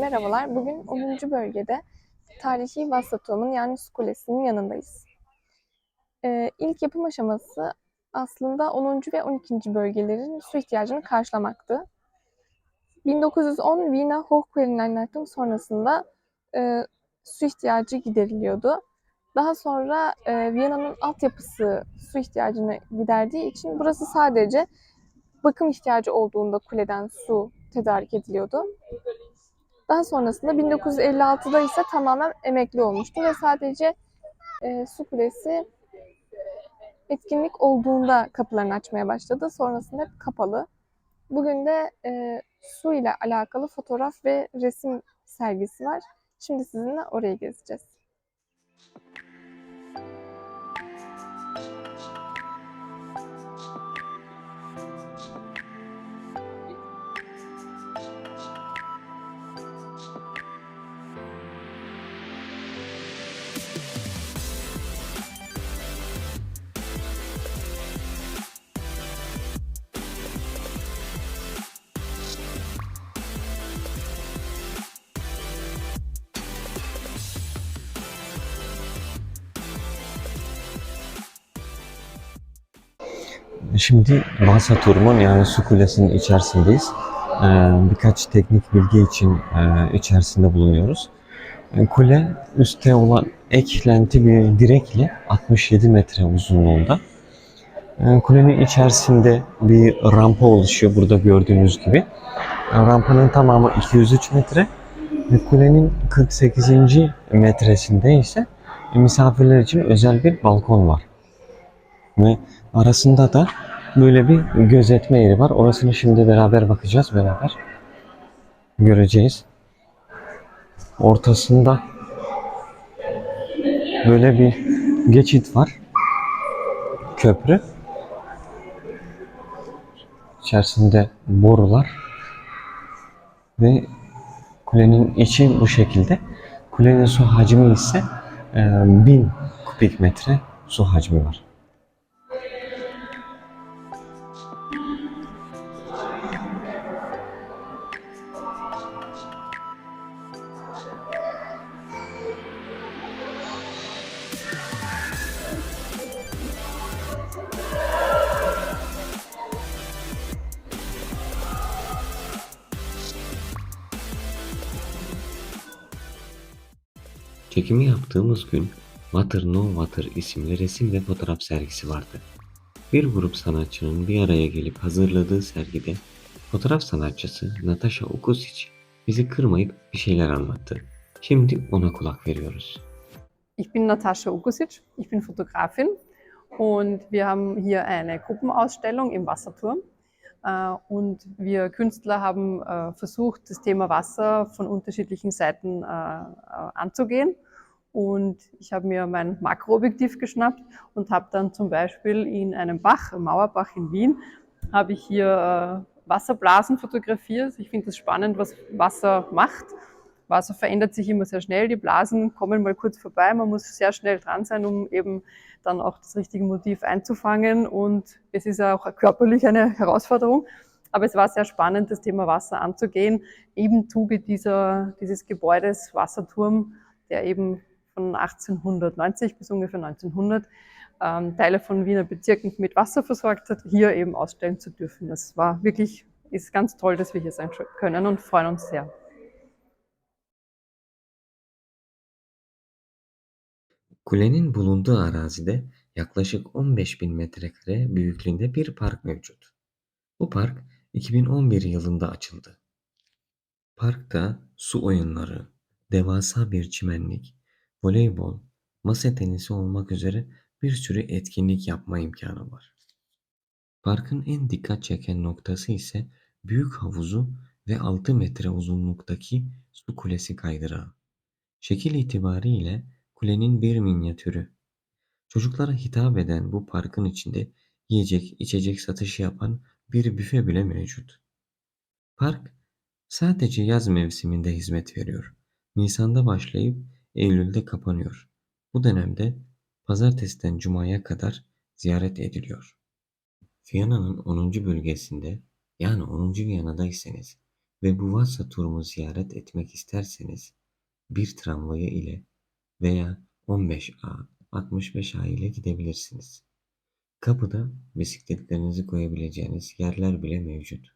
Merhabalar. Bugün 10. bölgede tarihi Wasserturm'un yani Su Kulesi'nin yanındayız. Ee, ilk yapım aşaması aslında 10. ve 12. bölgelerin su ihtiyacını karşılamaktı. 1910 Wiener Hochquellenanleitung sonrasında e, su ihtiyacı gideriliyordu. Daha sonra e, Viyana'nın altyapısı su ihtiyacını giderdiği için burası sadece bakım ihtiyacı olduğunda kuleden su tedarik ediliyordu. Daha sonrasında 1956'da ise tamamen emekli olmuştu ve sadece e, su kulesi etkinlik olduğunda kapılarını açmaya başladı. Sonrasında hep kapalı. Bugün de e, su ile alakalı fotoğraf ve resim sergisi var. Şimdi sizinle orayı gezeceğiz. Şimdi Vasa Turum'un yani su kulesinin içerisindeyiz. Ee, birkaç teknik bilgi için e, içerisinde bulunuyoruz. E, Kule üstte olan eklenti bir direkle 67 metre uzunluğunda. E, Kulenin içerisinde bir rampa oluşuyor burada gördüğünüz gibi. Rampanın tamamı 203 metre ve kulenin 48. metresinde ise misafirler için özel bir balkon var. Ve arasında da böyle bir gözetme yeri var. Orasını şimdi beraber bakacağız beraber. Göreceğiz. Ortasında böyle bir geçit var. Köprü. İçerisinde borular ve kulenin içi bu şekilde. Kulenin su hacmi ise e, 1000 kubik metre su hacmi var. Çekimi yaptığımız gün Water No Water isimli resim ve fotoğraf sergisi vardı. Bir grup sanatçının bir araya gelip hazırladığı sergide fotoğraf sanatçısı Natasha Okusic bizi kırmayıp bir şeyler anlattı. Şimdi ona kulak veriyoruz. Ich bin Natascha Ukusic, ich bin Fotografin und wir haben hier eine Gruppenausstellung im Wasserturm. Äh, Und wir Künstler haben äh, versucht, das Thema Wasser von unterschiedlichen Seiten äh, anzugehen. Und ich habe mir mein Makroobjektiv geschnappt und habe dann zum Beispiel in einem Bach, im Mauerbach in Wien, habe ich hier Wasserblasen fotografiert. Ich finde es spannend, was Wasser macht. Wasser verändert sich immer sehr schnell. Die Blasen kommen mal kurz vorbei. Man muss sehr schnell dran sein, um eben dann auch das richtige Motiv einzufangen. Und es ist auch körperlich eine Herausforderung. Aber es war sehr spannend, das Thema Wasser anzugehen, im Zuge dieser, dieses Gebäudes Wasserturm, der eben von 1890 bis ungefähr 1900 ähm, Teile von Wiener Bezirken mit Wasser versorgt hat, hier eben ausstellen zu dürfen. Das war wirklich, ist ganz toll, dass wir hier sein können und freuen uns sehr. Kulenin bulunduğu arazide yaklaşık 15 bin metrekare büyüklüğünde bir park mevcut. Bu park 2011 yılında açıldı. Parkta su oyunları, devasa bir çimenlik, voleybol, masa tenisi olmak üzere bir sürü etkinlik yapma imkanı var. Parkın en dikkat çeken noktası ise büyük havuzu ve 6 metre uzunluktaki su kulesi kaydırağı. Şekil itibariyle kulenin bir minyatürü. Çocuklara hitap eden bu parkın içinde yiyecek, içecek satışı yapan bir büfe bile mevcut. Park sadece yaz mevsiminde hizmet veriyor. Nisan'da başlayıp Eylül'de kapanıyor. Bu dönemde pazartesiden cumaya kadar ziyaret ediliyor. Viyana'nın 10. bölgesinde yani 10. Viyana'daysanız ve bu Wasserturm'u ziyaret etmek isterseniz bir tramvayı ile veya 15A, 65A ile gidebilirsiniz. Kapıda bisikletlerinizi koyabileceğiniz yerler bile mevcut.